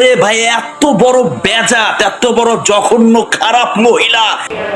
রে ভাই এত বড় বেজাত এত বড় জঘন্য খারাপ মহিলা।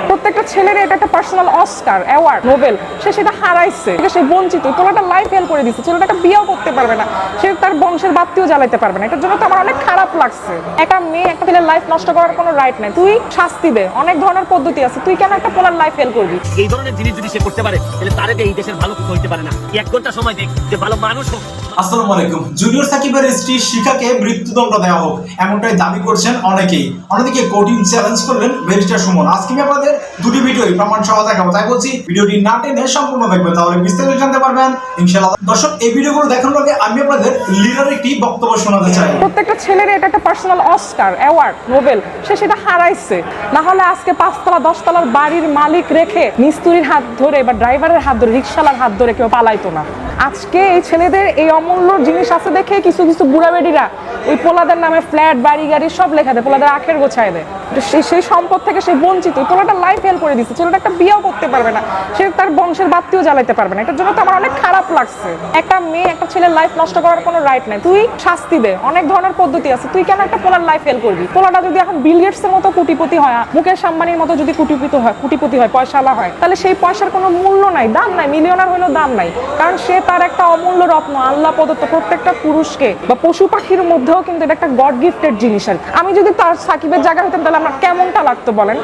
প্রত্যেকটা ছেলের এটা একটা পার্সোনাল অস্কার অ্যাওয়ার্ড নোবেল সে সেটা হারাইছে সে বঞ্চিত। তোলাটা লাইফ ফেল করে দিচ্ছে ছেলেটা একটা বিয়েও করতে পারবে না। সে তার বংশের বাতিও জ্বালাইতে পারবে না। এটার জন্য তো আমার অনেক খারাপ লাগছে। একটা মেয়ে একটা ছেলের লাইফ নষ্ট করার কোনো রাইট নাই। তুই শাস্তি দে অনেক ধরনের পদ্ধতি আছে। তুই কেন একটা পোলার লাইফ ফেল করবি? এই ধরনের জিনিস যদি সে করতে পারে তাহলে তারে এই দেশের ভালো কিছু হইতে পারে না। এক ঘণ্টা সময় দেখ যে ভালো মানুষ হোক। আসসালামু আলাইকুম। জুনিয়র সাকিবের স্ত্রী শিখাকে মৃত্যুদণ্ড দেওয়া হোক, এমনটাই দাবি করছেন অনেকেই। অন্যদিকে কোর্টিং চ্যালেঞ্জ করলেন ব্যারিস্টার সুমন। আজকে আমি আপনাদের দুটি ভিডিওই প্রমাণ সহ দেখাবো। তাই বলছি, ভিডিওটি না টেনে সম্পূর্ণ দেখবেন, তাহলে বিস্তারিত জানতে পারবেন। ইনশাআল্লাহ। দর্শক, এই ভিডিওগুলো দেখানোর আগে আমি আপনাদের লিডার একটি বক্তব্য শোনাতে চাই। প্রত্যেকটা ছেলের এটা একটা পার্সোনাল অস্কার অ্যাওয়ার্ড নোবেল সে সেটা হারাইছে। না হলে আজকে পাঁচতলা, দশতলার বাড়ির মালিক রেখে মিস্ত্রির হাত ধরে বা ড্রাইভারের হাত ধরে রিক্সালার হাত ধরে কেউ পালাইতো না। আজকে এই ছেলেদের এই অমূল্য জিনিস আছে দেখে কিছু কিছু বুড়া বেডিরা ওই পোলাদের নামে ফ্ল্যাট বাড়ি গাড়ি সব লেখা দেয় পোলাদের আখের গোছায় দেয়। সেই সেই সম্পদ থেকে সে বঞ্চিত। পোলাটা লাইফ ফেল করে দিচ্ছে ছেলেটা একটা বিয়েও করতে পারবে না। সে তার বংশের বাতিও জ্বালাইতে পারবে না। এটার জন্য তো আমার অনেক খারাপ লাগছে। একটা মেয়ে, একটা ছেলের লাইফ নষ্ট করার কোনো রাইট নাই। তুই শাস্তি দে। অনেক ধরনের পদ্ধতি আছে। তুই কেন একটা পোলার লাইফ ফেল করবি? পোলাটা যদি এখন বিল গেটসের মতো কুটিপতি হয়, মুকেশ আম্বানির মতো যদি কুটিপতি হয় কুটিপতি হয় পয়সাওয়ালা হয়, তাহলে সেই পয়সার কোনো মূল্য নাই, দাম নাই মিলিয়নার হলেও দাম নাই। কারণ সে তার একটা অমূল্য রত্ন, আল্লাহ প্রদত্ত প্রত্যেকটা পুরুষকে বা পশু পাখির মধ্যেও কিন্তু এটা একটা গড গিফটেড জিনিস আর আমি যদি তার সাকিবের জায়গা হতাম তাহলে আমার কেমনটা লাগতো বলেন?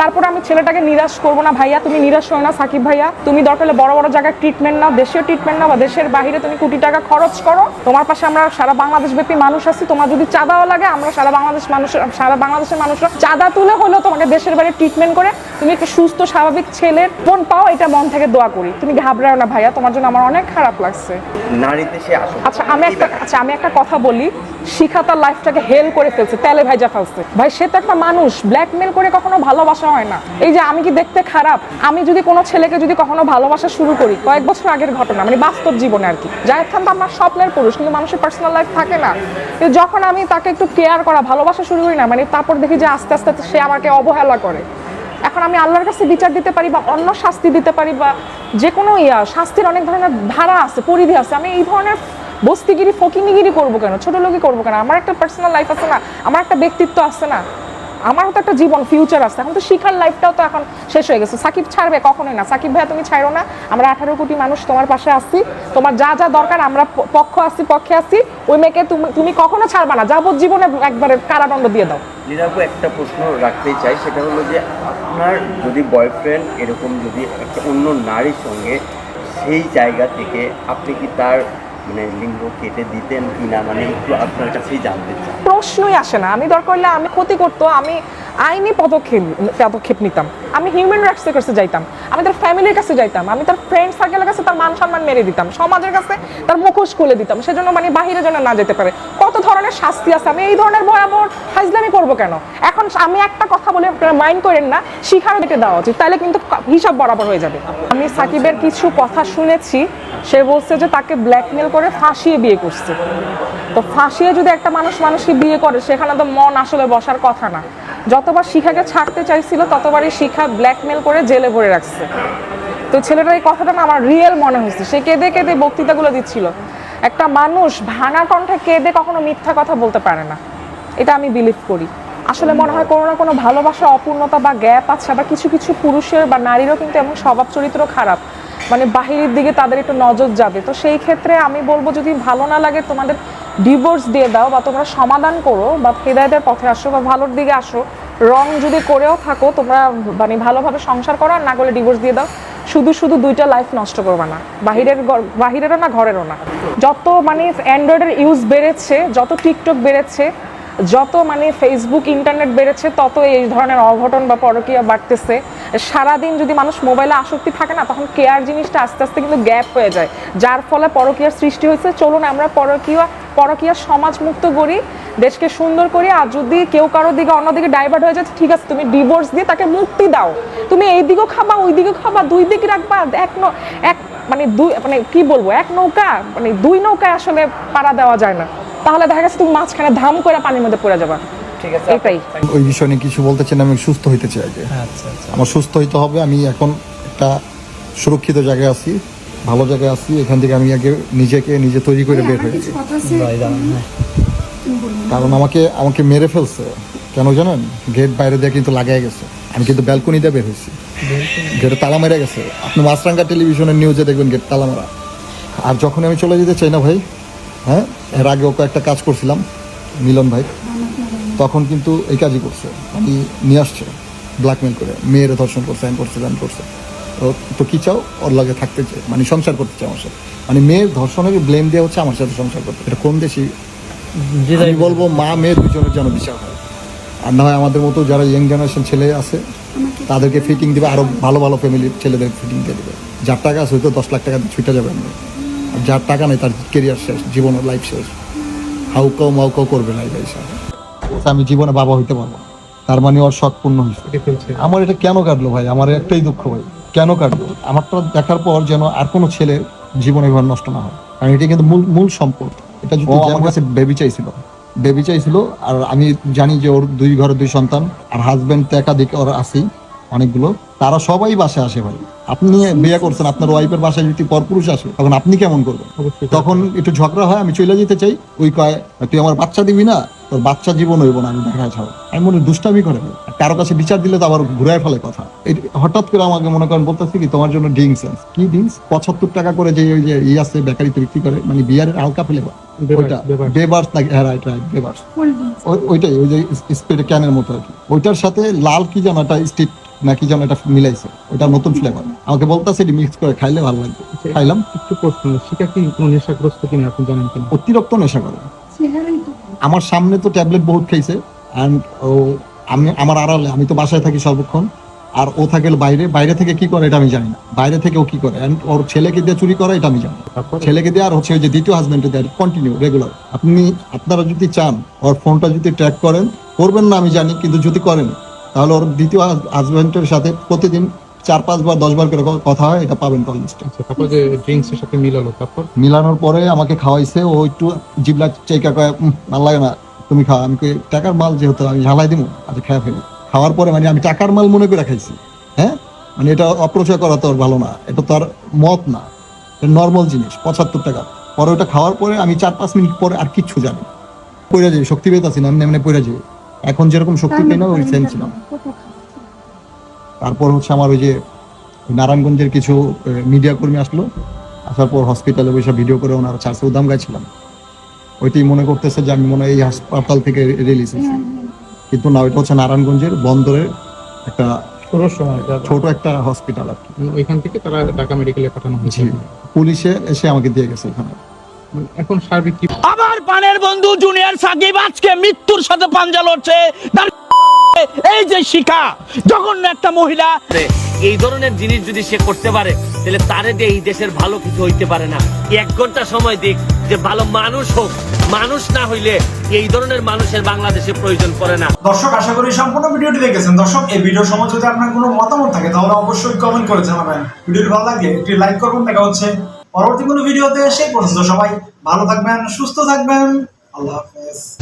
তারপর আমি ছেলেটাকে নিরাশ করব না, ভাইয়া, তুমি নিরাশ হয় না, সাকিব ভাইয়া। তুমি দরকার বড় বড় জায়গায় ট্রিটমেন্ট নাও দেশীয় ট্রিটমেন্ট নাও বা দেশের বাইরে তুমি কোটি টাকা খরচ করো। তোমার পাশে আমরা সারা বাংলাদেশ ব্যাপী মানুষ আছি, তোমার যদি চাঁদাও লাগে, আমরা সারা বাংলাদেশ মানুষ, সারা বাংলাদেশের মানুষরা চাঁদা তুলে হলেও তোমাকে দেশের বাইরে ট্রিটমেন্ট করে তুমি একটা সুস্থ স্বাভাবিক ছেলের ফোন পাও এটা মন থেকে দোয়া করি। তুমি ঘাবড়াও না ভাইয়া? তোমার জন্য আমার অনেক খারাপ লাগছে। নারীতে সে আচ্ছা আমি একটা আচ্ছা আমি একটা কথা বলি। শিখা তার লাইফটাকে হেল করে ফেলছে তেলে ভাইজা ফেলছে ভাই সে তো একটা মানুষ ব্ল্যাকমেল করে কখনো ভালোবাসা হয় না। এই যে আমি কি দেখতে খারাপ? আমি যদি কোনো ছেলেকে যদি কখনো ভালোবাসা শুরু করি কয়েক বছর আগের ঘটনা মানে বাস্তব জীবনে আর কি। জাহেদ খান তো আমার স্বপ্নের পুরুষ কিন্তু মানুষের পার্সোনাল লাইফ থাকে না। যখন আমি তাকে একটু কেয়ার করা ভালোবাসা শুরু করি না মানে তারপর দেখি যে আস্তে আস্তে সে আমাকে অবহেলা করে। এখন আমি আল্লাহর কাছে বিচার দিতে পারি বা অন্য শাস্তি দিতে পারি বা যে কোনো ইয়া, শাস্তির অনেক ধরনের ধারা আছে, পরিধি আছে। আমি এই ধরনের বস্তিগিরি, ফকিনিগিরি করব কেন? ছোটো লোকই করব কেন? আমার একটা পার্সোনাল লাইফ আছে না, আমার একটা ব্যক্তিত্ব আছে না আমারও তো একটা জীবন ফিউচার আছে। এখন তো শিখার লাইফটাও তো এখন শেষ হয়ে গেছে। সাকিব ছাড়বে কখনোই না। সাকিব ভাইয়া, তুমি ছাড়ো না। আমরা আঠারো কোটি মানুষ তোমার পাশে আসছি তোমার যা যা দরকার, আমরা পক্ষ আসছি পক্ষে আসছি ওই মেয়েকে তুমি তুমি কখনো ছাড়বা না। যাবজ্জীবনে একবারে কারাদণ্ড দিয়ে দাও। একটা প্রশ্ন রাখতেই চাই, সেটা হলো যে আপনার যদি বয়ফ্রেন্ড এরকম যদি একটা অন্য নারীর সঙ্গে সেই জায়গা থেকে আপনি কি তার মানে লিঙ্গ কেটে দিতেন মানে একটু আপনার কাছেই জানতে চাই। প্রশ্নই আসে না। আমি দরকার হলে আমি ক্ষতি করতো, আমি আইনি পদক্ষেপ পদক্ষেপ নিতাম। আমি হিউম্যান রাইটসের কাছে যাইতাম, আমি তার ফ্যামিলির কাছে যাইতাম, আমি তার ফ্রেন্ড সার্কেলের কাছে তার মান সম্মান মেরে দিতাম, সমাজের কাছে তার মুখোশ খুলে দিতাম, সেজন্য মানে বাহিরে যেন না যেতে পারে। কত ধরনের শাস্তি আছে? আমি এই ধরনের ভয়াবহ হাজলামি করব কেন? এখন আমি একটা কথা বলে আপনারা মাইন্ড করেন না শিখার দিকে দেওয়া উচিত। তাহলে কিন্তু হিসাব বরাবর হয়ে যাবে। আমি সাকিবের কিছু কথা শুনেছি, সে বলছে যে তাকে ব্ল্যাকমেল করে ফাঁসিয়ে বিয়ে করছে। তো ফাঁসিয়ে যদি একটা মানুষ মানুষকে বিয়ে করে, সেখানে তো মন আসলে বসার কথা না। যতবার শিখাকে ছাড়তে চাইছিল, ততবারই শিখা ব্ল্যাকমেল করে জেলে ভরে রাখছে। তো ছেলেটার এই কথাটা না আমার রিয়েল মনে হয়েছে। সে কেঁদে কেঁদে বক্তৃতাগুলো দিচ্ছিল। একটা মানুষ ভাঙা কণ্ঠে কেঁদে কখনো মিথ্যা কথা বলতে পারে না। এটা আমি বিলিভ করি। আসলে মনে হয় কোনো না কোনো ভালোবাসা, অপূর্ণতা বা গ্যাপ আছে, আবার কিছু কিছু পুরুষের বা নারীরও কিন্তু এমন স্বভাব চরিত্র খারাপ। মানে বাহিরের দিকে তাদের একটু নজর যাবে। তো সেই ক্ষেত্রে আমি বলব, যদি ভালো না লাগে তোমাদের ডিভোর্স দিয়ে দাও বা তোমরা সমাধান করো বা হেদায়তের পথে আসো বা ভালোর দিকে আসো রং যদি করেও থাকো, তোমরা মানে ভালোভাবে সংসার করো আর না করলে ডিভোর্স দিয়ে দাও। শুধু শুধু দুইটা লাইফ নষ্ট করবে না। বাহিরের বাহিরেরও না, ঘরেরও না। যত মানে অ্যান্ড্রয়েডের ইউজ বেড়েছে, যত টিকটক বেড়েছে, যত মানে ফেসবুক ইন্টারনেট বেড়েছে, তত এই ধরনের অঘটন বা পরকীয়া বাড়তেছে। সারাদিন যদি মানুষ মোবাইলে আসক্তি থাকে না, তখন কেয়ার জিনিসটা আস্তে আস্তে কিন্তু গ্যাপ হয়ে যায়। যার ফলে পরকীয়ার সৃষ্টি হয়েছে। চলুন আমরা পরকীয়া পরকীয়া সমাজ মুক্ত করি, দেশকে সুন্দর করি। আর যদি কেউ কারোর দিকে অন্যদিকে ডাইভার্ট হয়ে যাচ্ছে ঠিক আছে, তুমি ডিভোর্স দিয়ে তাকে মুক্তি দাও। তুমি এই দিকেও খাবা, ওই দিকেও খাবা, দুই দিকে রাখবা, এক এক মানে দুই মানে কি বলব, এক নৌকা মানে দুই নৌকায় আসলে পাড়া দেওয়া যায় না। তাহলে দেখা গেছে তুমি মাঝখানে ধাম করে পানির মধ্যে পড়ে যাবা। ঠিক আছে এটাই ওই বিষয় নিয়ে কিছু বলতে চাই না, আমি সুস্থ হইতে চাই আগে আচ্ছা আচ্ছা। আমার সুস্থ হইতে হবে আমি এখন একটা সুরক্ষিত জায়গায় আছি ভালো জায়গায় আছি এখান থেকে আমি আগে নিজেকে নিজে তৈরি করে বের হয়েছি। হ্যাঁ। কারণ আমাকে আমাকে মেরে ফেলছে। কেন জানেন? গেট বাইরে দিয়ে কিন্তু লাগাই গেছে। আমি কিন্তু ব্যালকনি দিয়ে বের হয়েছি। গেটে তালা মেরে গেছে। আপনি মাছরাঙ্গা টেলিভিশনের নিউজে দেখবেন গেট তালা মারা। আর যখন আমি চলে যেতে চাই না ভাই হ্যাঁ এর আগেও কয়েকটা কাজ করছিলাম মিলন ভাই। তখন কিন্তু এই কাজই করছে। আমি নিয়ে আসছে ব্ল্যাকমেল করে মেয়ের ধর্ষণ করছে এন করছে ব্যান করছে। তো তো কি চাও? ওর লাগে থাকতে চাই মানে সংসার করতে চাই আমার সাথে। মানে মেয়ের ধর্ষণের ব্লেম দেওয়া হচ্ছে আমার সাথে সংসার করতে। এটা কোন দেশি? আমি বলব মা মেয়ে দুজনের যেন বিচার হয়। আর না হয় আমাদের মতো যারা ইয়াং জেনারেশন ছেলে আছে তাদেরকে ফিটিং দেবে আরও ভালো ভালো ফ্যামিলির ছেলেদের ফিটিং দিয়ে দেবে। যার টাকা আছে হয়তো দশ লাখ টাকা ছুটে যাবে এমনি। আর যার টাকা নেই তার কেরিয়ার শেষ জীবনের লাইফ শেষ। হাউকাও মাউকাও করবে লাইফ হিসাবে আমি জীবনে বাবা হইতে পারব তার মানে ওর শখ পূর্ণ হয়েছে আমার এটা কেন কাটলো ভাই? আমার একটাই দুঃখ ভাই কেন কাটলো? আমারটা দেখার পর যেন আর কোনো ছেলে জীবনে ঘর নষ্ট না হয়। কারণ এটা কিন্তু মূল মূল সম্পদ। এটা যদি আমার কাছে বেবি চাইছিল বেবি চাইছিল আর আমি জানি যে ওর দুই ঘরে দুই সন্তান আর হাজব্যান্ড তো একাধিক ওর আছেই। অনেকগুলো। তারা সবাই বাসায় আসে ভাই। আপনি বিয়ে করছেন আপনার ওয়াইফের বাসায় যদি পরপুরুষ আসে তখন আপনি কেমন করবেন? তখন একটু ঝগড়া হয় আমি চলে যেতে চাই। ওই কয় তুই আমার বাচ্চা দিবি না তোর বাচ্চা জীবন হইব না আমি দেখা ছাড়ো আমি মনে দুষ্টামি করে। কারও কাছে বিচার দিলে তো আবার ঘুরায় ফেলে কথা। হঠাৎ করে আমাকে মনে করেন বলতেছি কি তোমার জন্য ড্রিঙ্কস কি ড্রিঙ্কস পঁচাত্তর টাকা করে যে ওই যে ই আছে বেকারিতে বিক্রি করে মানে বিয়ারের হালকা ফ্লেভার ওইটা বেবার্স নাকি? হ্যাঁ রাইট রাইট বেবার্স ওইটাই ওই যে স্প্রে ক্যানের মতো আর কি। ওইটার সাথে লাল কি যেন একটা স্টিক নাকি যেন এটা মিলাইছে। ওইটা নতুন ফ্লেভার আমাকে বলতেছে এটি মিক্স করে খাইলে ভালো লাগবে। খাইলাম। একটু প্রশ্ন শিকা কি কোনো নেশাগ্রস্ত কিনা আপনি জানেন কিনা? অতিরিক্ত নেশা করে। আমার সামনে তো ট্যাবলেট বহুত খাইছে অ্যান্ড ও আমি আমার আড়ালে আমি তো বাসায় থাকি সর্বক্ষণ আর ও থাকে বাইরে বাইরে থেকে কি করে এটা আমি জানি না। বাইরে থেকে ও কি করে অ্যান্ড ওর ছেলেকে দিয়ে চুরি করে এটা আমি জানি। তারপর? ছেলেকে দিয়ে আর হচ্ছে ওই যে দ্বিতীয় হাজবেন্ডে দেয় কন্টিনিউ রেগুলার আপনি আপনারা যদি চান ওর ফোনটা যদি ট্র্যাক করেন করবেন না আমি জানি কিন্তু যদি করেন তাহলে ওর দ্বিতীয় হাজবেন্ডের সাথে প্রতিদিন চার পাঁচবার দশবার করে কথা হয় এটা পাবেন কল লিস্টে আচ্ছা তারপর যে ড্রিঙ্কস এর সাথে মিলালো তারপর? মিলানোর পরে আমাকে খাওয়াইছে ও একটু জিবলা চেকা কয়ে "উম, ভালো লাগে না তুমি খাও। আমি কই, টাকার মাল যেহেতু আমি ঝালাই দিব আচ্ছা খেয়ে ফেলি। খাওয়ার পরে মানে আমি টাকার মাল মনে করে খাইছি হ্যাঁ? মানে এটা অপচয় করা তো আর ভালো না এটা তো আর মত না এটা নর্মাল জিনিস পঁচাত্তর টাকা। পরে ওটা খাওয়ার পরে আমি চার পাঁচ মিনিট পরে আর কিচ্ছু জানি পড়ে যাই শক্তি পেতাছি না এমনি এমনি পড়ে যাই। এখন যেরকম শক্তি পাই না ওই সেম ছিলাম। তারপর হচ্ছে আমার ওই যে নারায়ণগঞ্জের কিছু মিডিয়া কর্মী আসলো। আসার পর হসপিটালে বসে ভিডিও করে ওনারা ছাড়ছে উদাম গাইছিলাম। ওইটাই মনে করতেছে যে আমি মনে হয় এই হাসপাতাল থেকে রিলিজ হয়েছি। কিন্তু না ওইটা হচ্ছে নারায়ণগঞ্জের বন্দরের একটা ছোট একটা হসপিটাল আর কি। ওইখান থেকে তারা ঢাকা মেডিকেলে পাঠানো হয়েছে। পুলিশে এসে আমাকে দিয়ে গেছে এখানে। এখন সার্বিক কি আমার পানের বন্ধু জুনিয়র সাকিব আজকে মৃত্যুর সাথে পাঞ্জা লড়ছে। তার এই যে শিখা জঘন্য একটা মহিলা। এই ধরনের জিনিস যদি সে করতে পারে তাহলে তারে দিয়ে এই দেশের ভালো কিছু হইতে পারে না। এক ঘণ্টা সময় দিক যে ভালো মানুষ হোক। মানুষ না হইলে এই ধরনের মানুষের বাংলাদেশে প্রয়োজন পড়ে না। দর্শক আশা করি সম্পূর্ণ ভিডিওটি দেখেছেন। দর্শক এই ভিডিওর সময় যদি আপনার কোনো মতামত থাকে তাহলে অবশ্যই কমেন্ট করে জানাবেন। ভিডিওটি ভালো লাগলে একটি লাইক করবেন। দেখা হচ্ছে পরবর্তী কোনো ভিডিওতে। সেই পর্যন্ত সবাই ভালো থাকবেন সুস্থ থাকবেন। আল্লাহ হাফেজ।